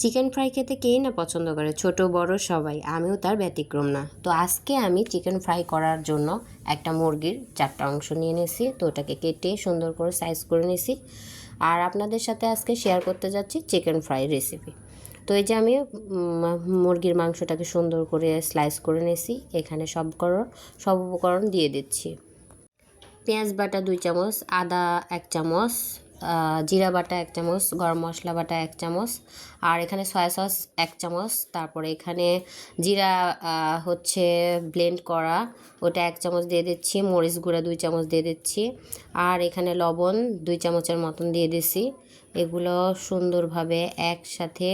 Chicken fry খেতে কেই না পছন্দ করে? ছোট, বড়, সবাই। আমিও তার ব্যতিক্রম না। তো আজকে আমি চিকেন ফ্রাই করার জন্য একটা মুরগির চারটা অংশ নিয়ে নিয়েছি। তো ওটাকে কেটে সুন্দর করে সাইজ করে নিয়েছি। আর আপনাদের সাথে আজকে শেয়ার করতে যাচ্ছি চিকেন ফ্রাই রেসিপি তো এই যে আমি মুরগির মাংসটাকে সুন্দর করে স্লাইস করে নিয়েছি। এখানে সব সব উপকরণ দিয়ে দিচ্ছি। পেঁয়াজ বাটা দুই চামচ, আদা এক চামচ জিরা বাটা এক চামচ, গরম মশলা বাটা এক চামচ, আর এখানে সয়া সস এক চামচ। তারপরে এখানে জিরা হচ্ছে ব্লেন্ড করা, ওটা এক চামচ দিয়ে দিচ্ছি। মরিচ গুঁড়া দুই চামচ দিয়ে দিচ্ছি। আর এখানে লবণ দুই চামচের মতন দিয়ে দিছি। এগুলো সুন্দরভাবে একসাথে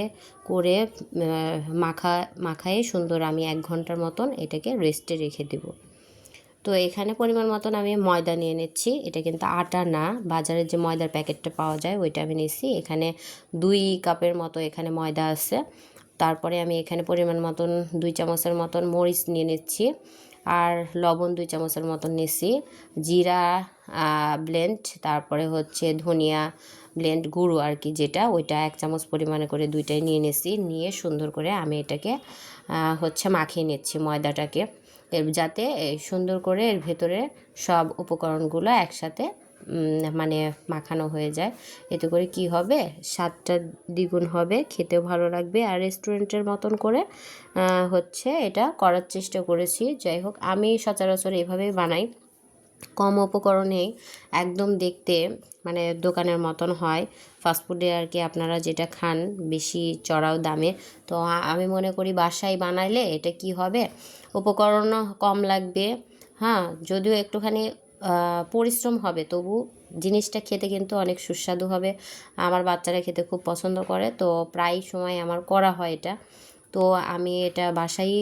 করে মাখা, মাখায়ে সুন্দর আমি এক ঘণ্টার মতন এটাকে রেস্টে রেখে দেবো। তো এখানে পরিমাণ মতন আমি ময়দা নিয়ে নিচ্ছি। এটা কিন্তু আটা না বাজারের যে ময়দার প্যাকেটটা পাওয়া যায় ওইটা আমি নিচ্ছি এখানে দুই কাপের মতো এখানে ময়দা আছে। তারপরে আমি এখানে পরিমাণ মতন দুই চামচের মতন মরিচ নিয়ে নিচ্ছি আর লবণ দুই চামচের মতন নিচ্ছি জিরা ব্লেন্ড তারপরে হচ্ছে ধনিয়া ব্লেন্ড গুঁড়ো আর কি যেটা, ওইটা এক চামচ পরিমাণে করে দুইটাই নিয়ে নিচ্ছি নিয়ে সুন্দর করে আমি এটাকে হচ্ছে মাখিয়ে নিচ্ছি ময়দাটাকে। যাতে সুন্দর করে এর ভেতরে সব উপকরণগুলো একসাথে মানে মাখানো হয়ে যায়। এতে করে কি হবে? স্বাদটা দ্বিগুণ হবে, খেতেও ভালো লাগবে। আর রেস্টুরেন্টের মতন করে হচ্ছে এটা করার চেষ্টা করেছি। যাই হোক, আমি সচরাচর এভাবেই বানাই। কম উপকরণেই একদম দেখতে মানে দোকানের মতন হয়। ফাস্টফুডে আর কি আপনারা যেটা খান বেশি চড়াও দামে। তো আমি মনে করি বাসায় বানাইলে এটা কি হবে? উপকরণও কম লাগবে হ্যাঁ যদিও একটুখানি পরিশ্রম হবে, তবু জিনিসটা খেতে কিন্তু অনেক সুস্বাদু হবে। আমার বাচ্চারা খেতে খুব পছন্দ করে, তো প্রায় সময় আমার করা হয় এটা। তো আমি এটা বাসায়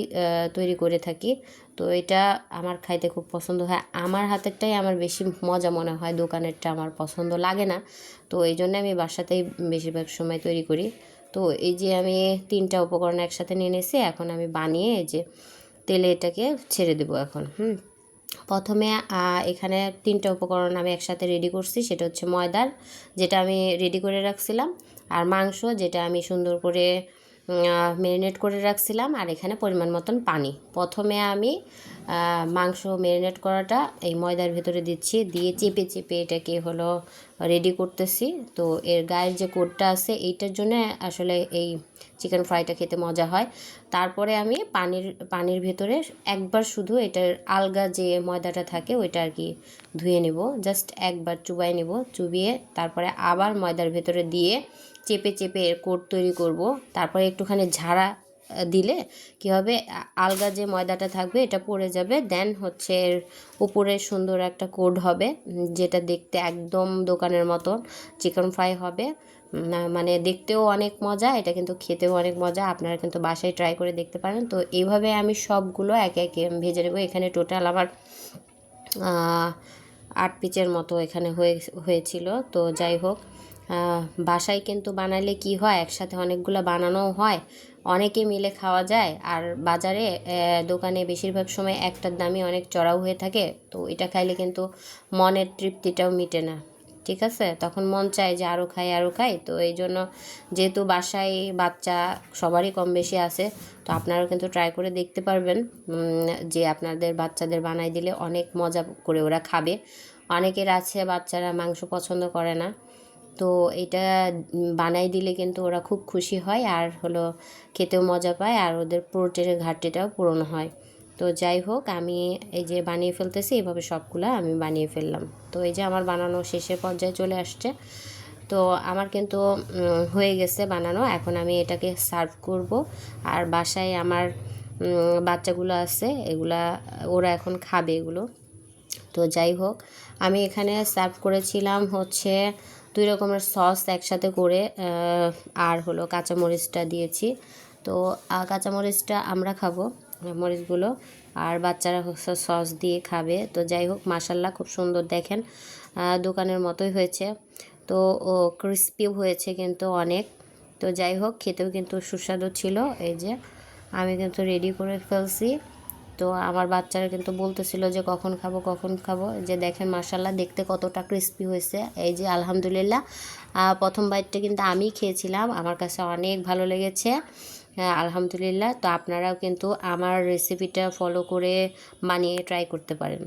তৈরি করে থাকি। তো এটা আমার খাইতে খুব পছন্দ হয়। আমার হাতেরটাই আমার বেশি মজা মনে হয়, দোকানেরটা আমার পছন্দ লাগে না। তো এই জন্য আমি বাসাতেই বেশিরভাগ সময় তৈরি করি। তো এই যে আমি তিনটা উপকরণ একসাথে নিয়ে নিয়েছি, এখন আমি বানিয়ে এই যে তেলে এটাকে ছেড়ে দেবো এখন, হুম। প্রথমে এখানে তিনটা উপকরণ আমি একসাথে রেডি করছি, সেটা হচ্ছে ময়দার, যেটা আমি রেডি করে রাখছিলাম। আর মাংস, যেটা আমি সুন্দর করে ম্যারিনেট করে রাখছিলাম আর এখানে পরিমাণ মতন পানি। প্রথমে আমি মাংস ম্যারিনেট করাটা, এই ময়দার ভেতরে দিচ্ছি, দিয়ে চেপে চেপে এটাকে হলো রেডি করতেছি। তো এর গায়ের যে কোটটা আছে, এইটার জন্য আসলে এই চিকেন ফ্রাইটা খেতে মজা হয়। তারপরে আমি পানির পানির ভেতরে একবার শুধু এটার আলগা যে ময়দাটা থাকে, ওইটা আর কি ধুয়ে নেব। জাস্ট একবার চুবাই নেব, চুবিয়ে তারপরে আবার ময়দার ভেতরে দিয়ে চেপে চেপে এর কোট তৈরি করব। তারপরে একটুখানি ঝাড়া দিলে কি হবে? আলগা যে ময়দাটা থাকবে এটা পড়ে যাবে। দেন হচ্ছে এর উপরে সুন্দর একটা কোড হবে যেটা দেখতে একদম দোকানের মতন। চিকেন ফ্রাই হবে মানে দেখতেও অনেক মজা, এটা কিন্তু খেতেও অনেক মজা। আপনারা কিন্তু বাসায় ট্রাই করে দেখতে পারেন। তো এইভাবে আমি সবগুলো একে একে ভেজে নেব। এখানে টোটাল আমার আট পিচের মতো এখানে হয়ে, হয়েছিল। তো যাই হোক বাসায় কিন্তু বানালে কি হয়? একসাথে অনেকগুলো বানানোও হয়। অনেকে মিলে খাওয়া যায় আর বাজারে দোকানে বেশিরভাগ সময় একটার দামই অনেক চড়াও হয়ে থাকে, তো এটা খাইলে কিন্তু মনের তৃপ্তিটাও মিটে না, ঠিক আছে? তখন মন চায় যে আরও খাই আরও খাই, তো এই জন্য যেহেতু বাসায় বাচ্চা সবারই কম বেশি আছে, তো আপনারাও কিন্তু ট্রাই করে দেখতে পারবেন যে আপনাদের বাচ্চাদের বানাই দিলে অনেক মজা করে ওরা খাবে। অনেকের আছে বাচ্চারা মাংস পছন্দ করে না তো এটা বানাই দিলে কিন্তু ওরা খুব খুশি হয় আর হলো খেতেও মজা পায় আর ওদের প্রোটিনের ঘাটতিটাও পূরণ হয়। তো যাই হোক, আমি এই যে বানিয়ে ফেলতেছি, এভাবে সবগুলো আমি বানিয়ে ফেললাম। তো এই যে আমার বানানো শেষের পর্যায়ে চলে আসছে। তো আমার কিন্তু হয়ে গেছে বানানো। এখন আমি এটাকে সার্ভ করব। আর বাসায় আমার বাচ্চাগুলো আছে, এগুলা, ওরা এখন খাবে এগুলো। তো যাই হোক, আমি এখানে সার্ভ করেছিলাম হচ্ছে দুই রকমের সস একসাথে করে আর হলো কাঁচামরিচটা দিয়েছি। তো কাঁচামরিচটা আমরা খাব, মরিচগুলো, আর বাচ্চারা সস দিয়ে খাবে। তো যাই হোক মাসাল্লাহ খুব সুন্দর দেখেন দোকানের মতোই হয়েছে। তো, ও ক্রিস্পিও হয়েছে কিন্তু অনেক। তো যাই হোক, খেতেও কিন্তু সুস্বাদু ছিল। এই যে, আমি কিন্তু রেডি করে ফেলছি। তো আমার বাচ্চারা কিন্তু বলতেছিল যে কখন খাব কখন খাব। যে দেখেন মাসাল্লাহ দেখতে কতটা ক্রিস্পি হয়েছে। এই যে আলহামদুলিল্লাহ প্রথম বাইটটা কিন্তু আমি খেয়েছিলাম। আমার কাছে অনেক ভালো লেগেছে। হ্যাঁ, আলহামদুলিল্লাহ। তো আপনারাও কিন্তু আমার রেসিপিটা ফলো করে বানিয়ে ট্রাই করতে পারেন।